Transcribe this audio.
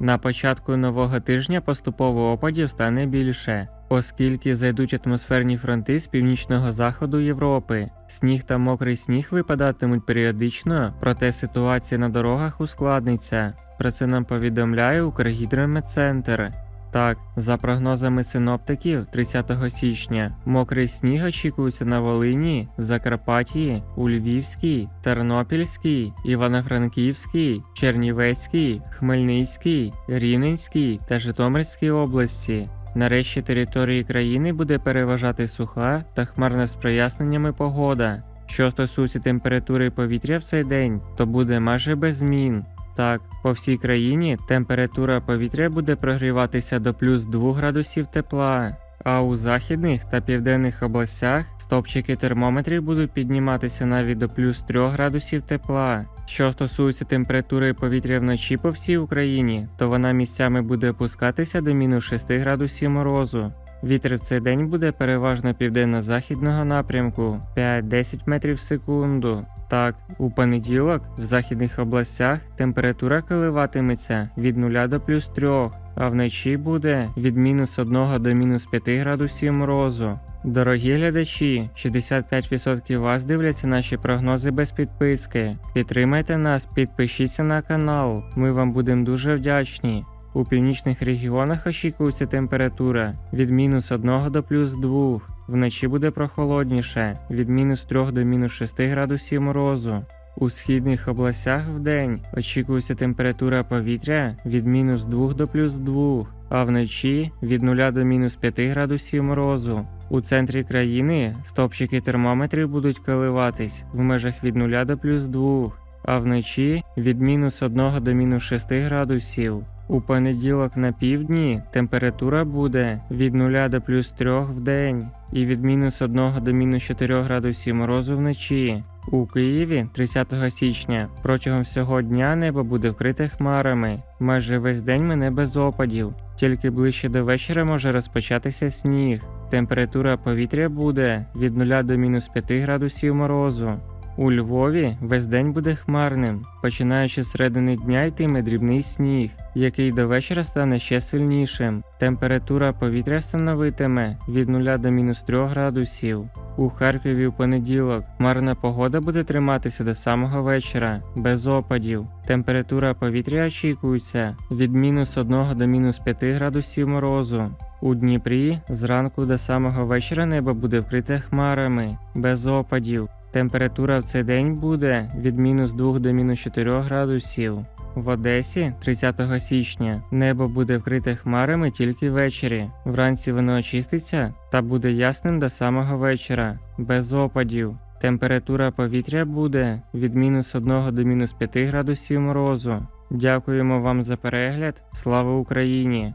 На початку нового тижня поступово опадів стане більше, оскільки зайдуть атмосферні фронти з північного заходу Європи. Сніг та мокрий сніг випадатимуть періодично, проте ситуація на дорогах ускладниться. Про це нам повідомляє Укргідрометцентр. Так, за прогнозами синоптиків, 30 січня мокрий сніг очікується на Волині, Закарпатті, у Львівській, Тернопільській, Івано-Франківській, Чернівецькій, Хмельницькій, Рівненській та Житомирській області. Нарешті території країни буде переважати суха та хмарна з проясненнями погода. Що стосується температури повітря в цей день, то буде майже без змін. Так, по всій країні температура повітря буде прогріватися до плюс 2 градусів тепла, а у західних та південних областях стопчики термометрів будуть підніматися навіть до плюс 3 градусів тепла. Що стосується температури повітря вночі по всій Україні, то вона місцями буде опускатися до мінус 6 градусів морозу. Вітер в цей день буде переважно південно-західного напрямку 5-10 метрів в секунду. Так, у понеділок в західних областях температура коливатиметься від 0 до плюс 3, а вночі буде від мінус 1 до мінус 5 градусів морозу. Дорогі глядачі, 65% вас дивляться наші прогнози без підписки. Підтримайте нас, підпишіться на канал. Ми вам будемо дуже вдячні. У північних регіонах очікується температура від мінус 1 до плюс 2. Вночі буде прохолодніше від мінус 3 до мінус 6 градусів морозу. У східних областях вдень очікується температура повітря від мінус 2 до плюс 2, а вночі від 0 до мінус 5 градусів морозу. У центрі країни стопчики термометрів будуть коливатись в межах від 0 до плюс 2, а вночі від мінус 1 до мінус 6 градусів. У понеділок на півдні температура буде від 0 до плюс 3 в день і від мінус 1 до мінус 4 градусів морозу вночі. У Києві 30 січня протягом всього дня небо буде вкрите хмарами. Майже весь день мене без опадів. Тільки ближче до вечора може розпочатися сніг. Температура повітря буде від 0 до мінус 5 градусів морозу. У Львові весь день буде хмарним. Починаючи з середини дня йтиме дрібний сніг, який до вечора стане ще сильнішим. Температура повітря становитиме від 0 до мінус 3 градусів. У Харкові в понеділок хмарна погода буде триматися до самого вечора, без опадів. Температура повітря очікується від мінус 1 до мінус 5 градусів морозу. У Дніпрі зранку до самого вечора небо буде вкрите хмарами, без опадів. Температура в цей день буде від мінус 2 до мінус 4 градусів. В Одесі 30 січня небо буде вкрите хмарами тільки ввечері. Вранці воно очиститься та буде ясним до самого вечора, без опадів. Температура повітря буде від мінус 1 до мінус 5 градусів морозу. Дякуємо вам за перегляд. Слава Україні!